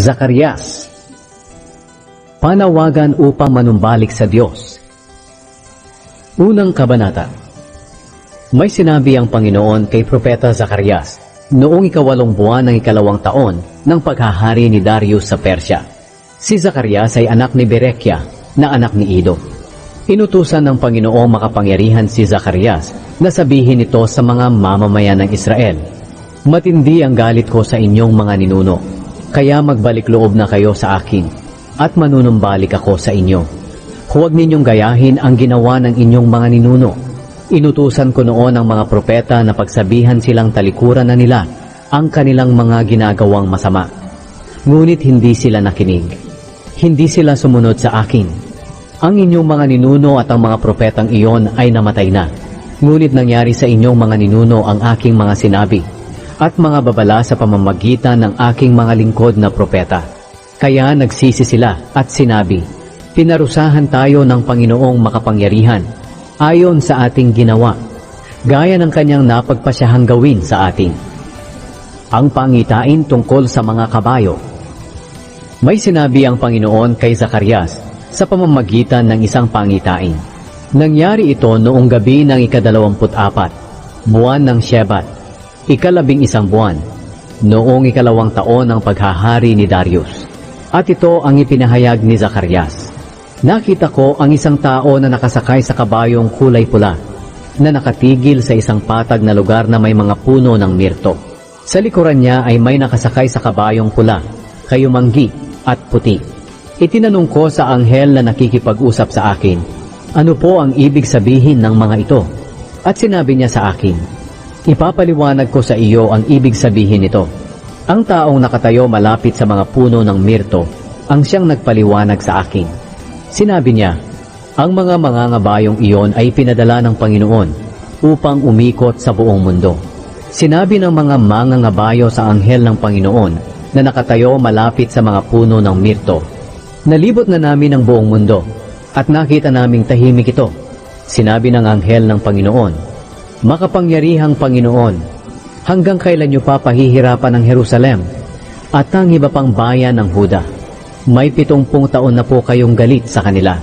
Zacarias Panawagan upang manumbalik sa Diyos Unang Kabanata May sinabi ang Panginoon kay Propeta Zacarias noong ikawalong buwan ng ikalawang taon ng paghahari ni Darius sa Persya. Si Zacarias ay anak ni Berekia na anak ni Ido. Inutusan ng Panginoong makapangyarihan si Zacarias na sabihin ito sa mga mamamayan ng Israel. Matindi ang galit ko sa inyong mga ninuno, kaya magbalik loob na kayo sa akin, at manunumbalik ako sa inyo. Huwag ninyong gayahin ang ginawa ng inyong mga ninuno. Inutusan ko noon ang mga propeta na pagsabihan silang talikuran na nila ang kanilang mga ginagawang masama. Ngunit hindi sila nakinig. Hindi sila sumunod sa akin. Ang inyong mga ninuno at ang mga propetang iyon ay namatay na. Ngunit nangyari sa inyong mga ninuno ang aking mga sinabi at mga babala sa pamamagitan ng aking mga lingkod na propeta. Kaya nagsisi sila at sinabi, Pinarusahan tayo ng Panginoong makapangyarihan ayon sa ating ginawa, gaya ng kanyang napagpasyahang gawin sa atin. Ang pangitain tungkol sa mga kabayo May sinabi ang Panginoon kay Zacarias sa pamamagitan ng isang pangitain. Nangyari ito noong gabi ng ikadalawamput apat, buwan ng Shebat, ikalabing isang buwan, noong ikalawang taon ng paghahari ni Darius. At ito ang ipinahayag ni Zacarias. Nakita ko ang isang tao na nakasakay sa kabayong kulay pula, na nakatigil sa isang patag na lugar na may mga puno ng mirto. Sa likuran niya ay may nakasakay sa kabayong pula, kayumanggi at puti. Itinanong ko sa anghel na nakikipag-usap sa akin, ano po ang ibig sabihin ng mga ito? At sinabi niya sa akin, Ipapaliwanag ko sa iyo ang ibig sabihin nito. Ang taong nakatayo malapit sa mga puno ng mirto ang siyang nagpaliwanag sa akin. Sinabi niya, ang mga mangangabayong iyon ay pinadala ng Panginoon upang umikot sa buong mundo. Sinabi ng mga mangangabayo sa anghel ng Panginoon na nakatayo malapit sa mga puno ng mirto. Nalibot na namin ang buong mundo at nakita naming tahimik ito. Sinabi ng anghel ng Panginoon, Makapangyarihang Panginoon, hanggang kailan niyo pa pahihirapan ang Jerusalem at ang iba pang bayan ng Huda? May pitongpung taon na po kayong galit sa kanila.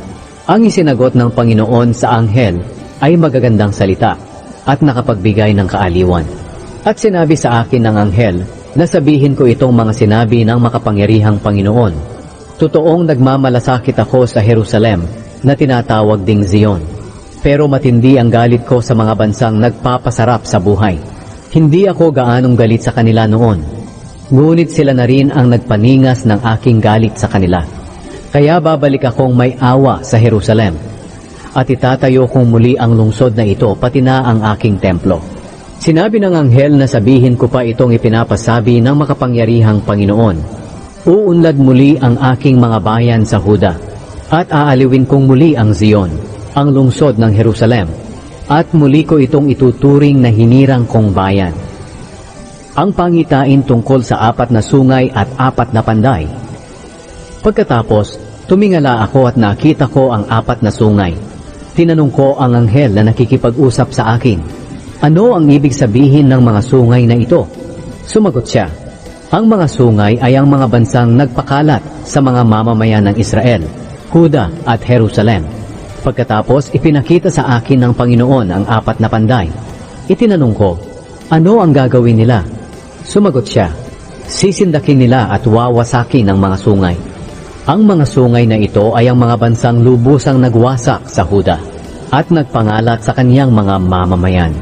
Ang isinagot ng Panginoon sa anghel ay magagandang salita at nakapagbigay ng kaaliwan. At sinabi sa akin ng anghel na sabihin ko itong mga sinabi ng makapangyarihang Panginoon. Totoong nagmamalasakit ako sa Jerusalem na tinatawag ding Zion. Pero matindi ang galit ko sa mga bansang nagpapasarap sa buhay. Hindi ako gaanong galit sa kanila noon. Ngunit sila na rin ang nagpaningas ng aking galit sa kanila. Kaya babalik akong may awa sa Jerusalem. At itatayo kong muli ang lungsod na ito pati na ang aking templo. Sinabi ng anghel na sabihin ko pa itong ipinapasabi ng makapangyarihang Panginoon. Uunlad muli ang aking mga bayan sa Huda at aaliwin kong muli ang Zion, ang lungsod ng Jerusalem, at muli ko itong ituturing na hinirang kong bayan. Ang pangitain tungkol sa apat na sungay at apat na panday. Pagkatapos, tumingala ako at nakita ko ang apat na sungay. Tinanong ko ang anghel na nakikipag-usap sa akin, ano ang ibig sabihin ng mga sungay na ito? Sumagot siya, ang mga sungay ay ang mga bansang nagpakalat sa mga mamamayan ng Israel, Huda at Jerusalem. Pagkatapos ipinakita sa akin ng Panginoon ang apat na panday. Itinanong ko, ano ang gagawin nila? Sumagot siya, sisindakin nila at wawasakin ang mga sungay. Ang mga sungay na ito ay ang mga bansang lubusang nagwasak sa Huda at nagpangalat sa kaniyang mga mamamayan.